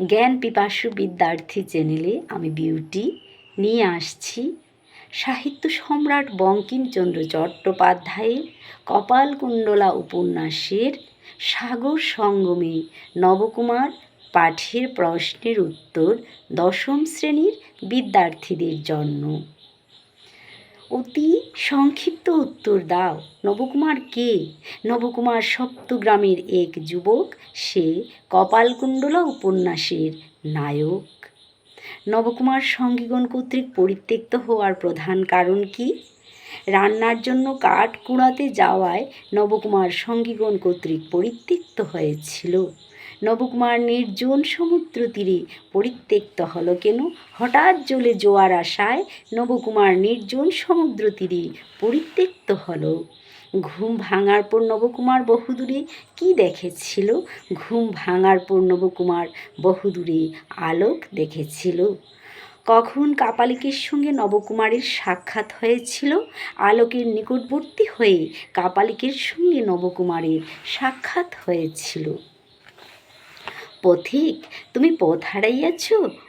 জ্ঞান পিপাসু বিদ্যার্থী চ্যানেলে আমি বিউটি নিয়ে আসছি। সাহিত্য সম্রাট বঙ্কিমচন্দ্র চট্টোপাধ্যায়ের কপালকুণ্ডলা উপন্যাসের সাগর সঙ্গমে নবকুমার পাঠের প্রশ্নের উত্তর দশম শ্রেণির বিদ্যার্থীদের জন্য। অতি সংক্ষিপ্ত উত্তর দাও। নবকুমার কে? নবকুমার সপ্তগ্রামের এক যুবক, সে কপালকুণ্ডলা উপন্যাসের নায়ক। নবকুমার সঙ্গীগণ কর্তৃক পরিত্যক্ত হওয়ার প্রধান কারণ কি? রান্নার জন্য কাঠ কুড়াতে যাওয়ায় নবকুমার সঙ্গীগণ কর্তৃক পরিত্যক্ত হয়েছিল। নবকুমার নির্জন সমুদ্র তীরে পরিত্যক্ত হলো কেন? হঠাৎ জলে জোয়ার আশায় নবকুমার নির্জন সমুদ্র তীরে পরিত্যক্ত হলো। ঘুম ভাঙার পর নবকুমার বহুদূরে কি দেখেছিল? ঘুম ভাঙার পর নবকুমার বহুদূরে আলোক দেখেছিল। কখন কাপালিকের সঙ্গে নবকুমারের সাক্ষাৎ হয়েছিল? আলোকের নিকটবর্তী হয়ে কাপালিকের সঙ্গে নবকুমারের সাক্ষাৎ হয়েছিল। পথিক, তুমি পথ হারাইয়াছ?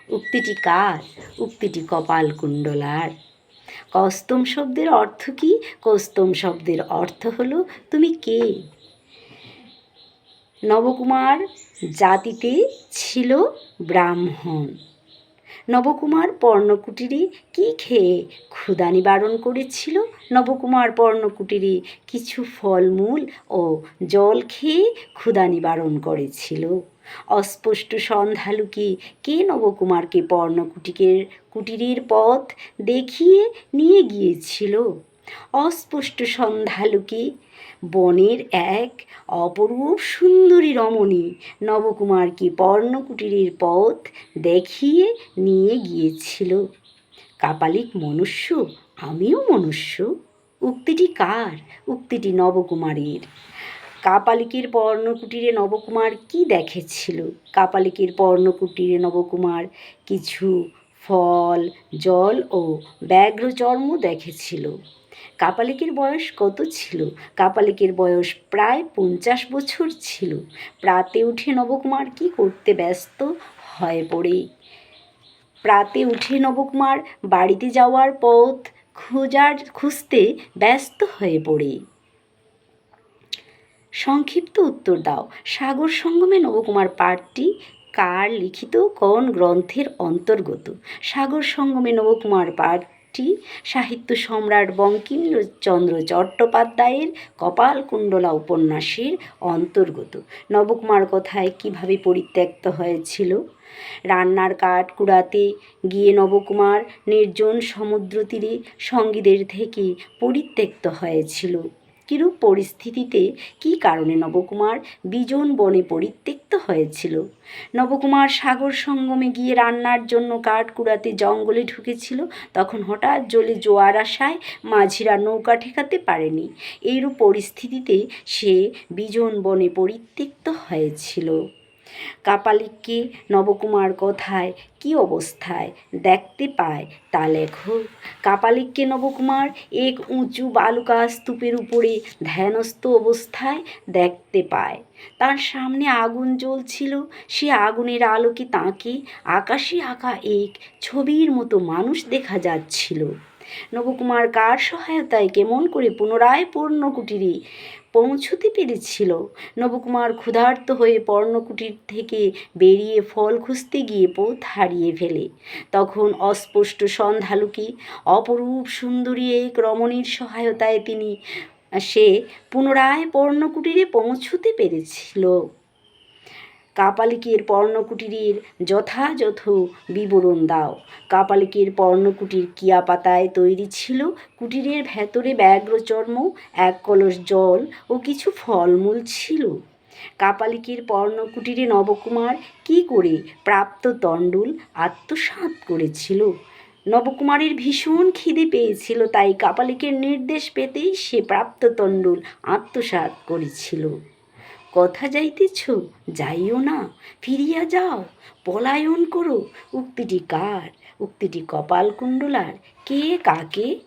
উক্তিটি কার? উক্তিটি কপাল কুণ্ডলার। কস্তম শব্দের অর্থ কি? কস্তম শব্দের অর্থ হলো, তুমি কে? নবকুমার জাতিতে ছিল ব্রাহ্মণ। নবকুমার পর্ণকুটিরে কি খেয়ে ক্ষুধা নিবারণ করেছিল। নবকুমার পর্ণকুটিরে কিছু ফলমূল ও জল খেয়ে ক্ষুধা নিবারণ করেছিল। অস্পষ্ট সন্ধ্যালুকে কে নবকুমারকে পর্ণকুটিকের কুটিরের পথ দেখিয়ে নিয়ে গিয়েছিল? অস্পষ্ট সন্ধ্যালুকে বনের এক অপরূপ সুন্দরী রমণী নবকুমারকে পর্ণকুটিরের পথ দেখিয়ে নিয়ে গিয়েছিল? কাপালিক মনুষ্য, আমিও মনুষ্য। উক্তিটি কার? উক্তিটি নবকুমারের। কাপালিকের পর্ণকুটিরে নবকুমার কি দেখেছিল? কাপালিকের পর্ণকুটিরে নবকুমার কিছু ফল, জল ও ব্যাঘ্র চর্ম দেখেছিল। কাপালিকের বয়স কত ছিল? কাপালিকের বয়স প্রায় পঞ্চাশ বছর ছিল। প্রাতে উঠে নবকুমার কি করতে ব্যস্ত হয়ে পড়ে? প্রাতে উঠে নবকুমার বাড়িতে যাওয়ার পথ খোঁজার, খুঁজতে ব্যস্ত হয়ে পড়ে। সংক্ষিপ্ত উত্তর দাও। সাগর সঙ্গমে নবকুমার পাঠটি কার লিখিত কোন গ্রন্থের অন্তর্গত? সাগর সঙ্গমে নবকুমার পাঠটি সাহিত্য সম্রাট বঙ্কিমচন্দ্র চট্টোপাধ্যায়ের কপালকুণ্ডলা উপন্যাসের অন্তর্গত। নবকুমার কথায় কীভাবে পরিত্যক্ত হয়েছিল? রান্নার কাঠ কুড়াতে গিয়ে নবকুমার নির্জন সমুদ্র তীরে সঙ্গীদের থেকে পরিত্যক্ত হয়েছিল। কিরূপ পরিস্থিতিতে, কি কারণে নবকুমার বিজন বনে পরিত্যক্ত হয়েছিল? নবকুমার সাগর সঙ্গমে গিয়ে রান্নার জন্য কাঠ কুড়াতে জঙ্গলে ঢুকেছিল, তখন হঠাৎ জলে জোয়ার আসায় মাঝিরা নৌকা ঠেকাতে পারেনি। এইরূপ পরিস্থিতিতে সে বিজন বনে পরিত্যক্ত হয়েছিল। কাপালিককে নবকুমার কথায়? কি অবস্থায়? দেখতে পায় তা লেখো। কাপালিককে নবকুমার এক উঁচু বালুকা স্তূপের উপরে ধ্যানস্থ অবস্থায় দেখতে পায়। তার সামনে আগুন জ্বলছিল। সে আগুনের আলোকে তাকে আকাশে আঁকা এক ছবির মতো মানুষ দেখা যাচ্ছিল। নবকুমার কার সহায়তায় কেমন করে পুনরায় পূর্ণকুটিরে পৌঁছতে পেরেছিল। নবকুমার ক্ষুধার্ত হয়ে পর্ণকুটির থেকে বেরিয়ে ফল খুঁজতে গিয়ে পথ হারিয়ে ফেলে। তখন অস্পষ্ট সন্ধালুকি অপরূপ সুন্দরী এক রমণীর সহায়তায় তিনি সে পুনরায় পর্ণকুটিরে পৌঁছতে পেরেছিল। কাপালিকের পর্ণকুটিরের যথাযথ বিবরণ দাও। কাপালিকের পর্ণকুটির কিয়া পাতায় তৈরি ছিল কুটিরের ভেতরে ব্যাঘ্র চর্ম, এক কলস জল ও কিছু ফলমূল ছিল। কাপালিকের পর্ণকুটিরে নবকুমার কি করে প্রাপ্ত তণ্ডুল আত্মসাৎ করেছিল? নবকুমারের ভীষণ খিদে পেয়েছিল, তাই কাপালিকের নির্দেশ পেতেই সে প্রাপ্ত তণ্ডুল আত্মসাৎ করেছিল। কথা যাইতেছ, যাইও না, ফিরিয়া যাও, পলায়ন করো। উক্তিটি কার? উক্তিটি কপালকুণ্ডলার কে, কাকে?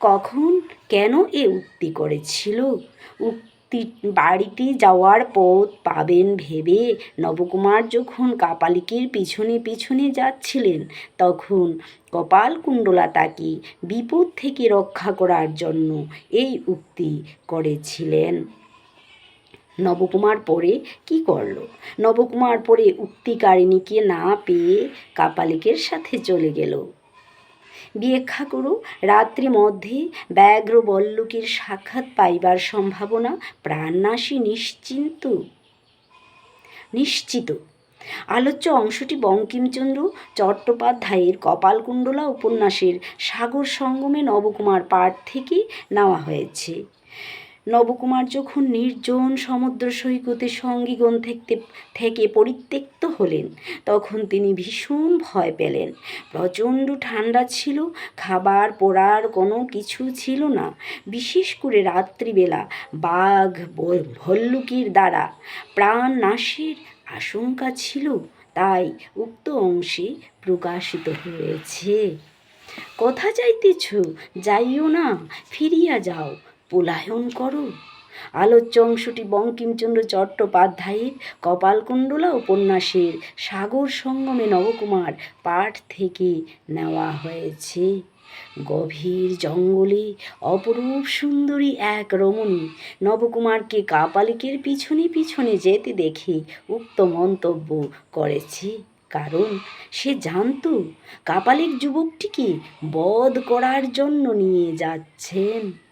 কখন, কেন এ উক্তি করেছিল? উক্তি, বাড়িতে যাওয়ার পথ পাবেন ভেবে নবকুমার যখন কাপালিকের পিছনে পিছনে যাচ্ছিলেন, তখন কপালকুণ্ডলা তাকে বিপদ থেকে রক্ষা করার জন্য এই উক্তি করেছিলেন। নবকুমার পরে কি করল? নবকুমার পরে উক্তিকারিণীকে না পেয়ে কাপালিকের সাথে চলে গেল। ব্যাখ্যা করো, রাত্রি মধ্যে ব্যাঘ্র বল্লুকের সাক্ষাৎ পাইবার সম্ভাবনা প্রাণনাশী নিশ্চিন্ত। নিশ্চিত। আলোচ্য অংশটি বঙ্কিমচন্দ্র চট্টোপাধ্যায়ের কপালকুণ্ডলা উপন্যাসের সাগর সঙ্গমে নবকুমার পাঠ থেকে নেওয়া হয়েছে। নবকুমার যখন নির্জন সমুদ্র সৈকতে সঙ্গীগণ থেকে থেকে পরিত্যক্ত হলেন, তখন তিনি ভীষণ ভয় পেলেন। প্রচণ্ড ঠান্ডা ছিল, খাবার পড়ার কোনো কিছু ছিল না। বিশেষ করে রাত্রিবেলা বাঘ ভল্লুকের দ্বারা প্রাণ নাশের আশঙ্কা ছিল, তাই উক্ত অংশে প্রকাশিত হয়েছে। কথা যাইতেছ, যাইও না, ফিরিয়া যাও পলায়ন করো। আলোচ্য অংশটি বঙ্কিমচন্দ্র চট্টোপাধ্যায়ের কপালকুণ্ডলা উপন্যাসের সাগর সঙ্গমে নবকুমার পাঠ থেকে নেওয়া হয়েছে। গভীর জঙ্গলে অপরূপ সুন্দরী এক রমণী নবকুমারকে কাপালিকের পিছনে পিছনে যেতে দেখে উক্ত মন্তব্য করেছে। কারণ সে জানতো কাপালিক যুবকটিকে বধ করার জন্য নিয়ে যাচ্ছেন।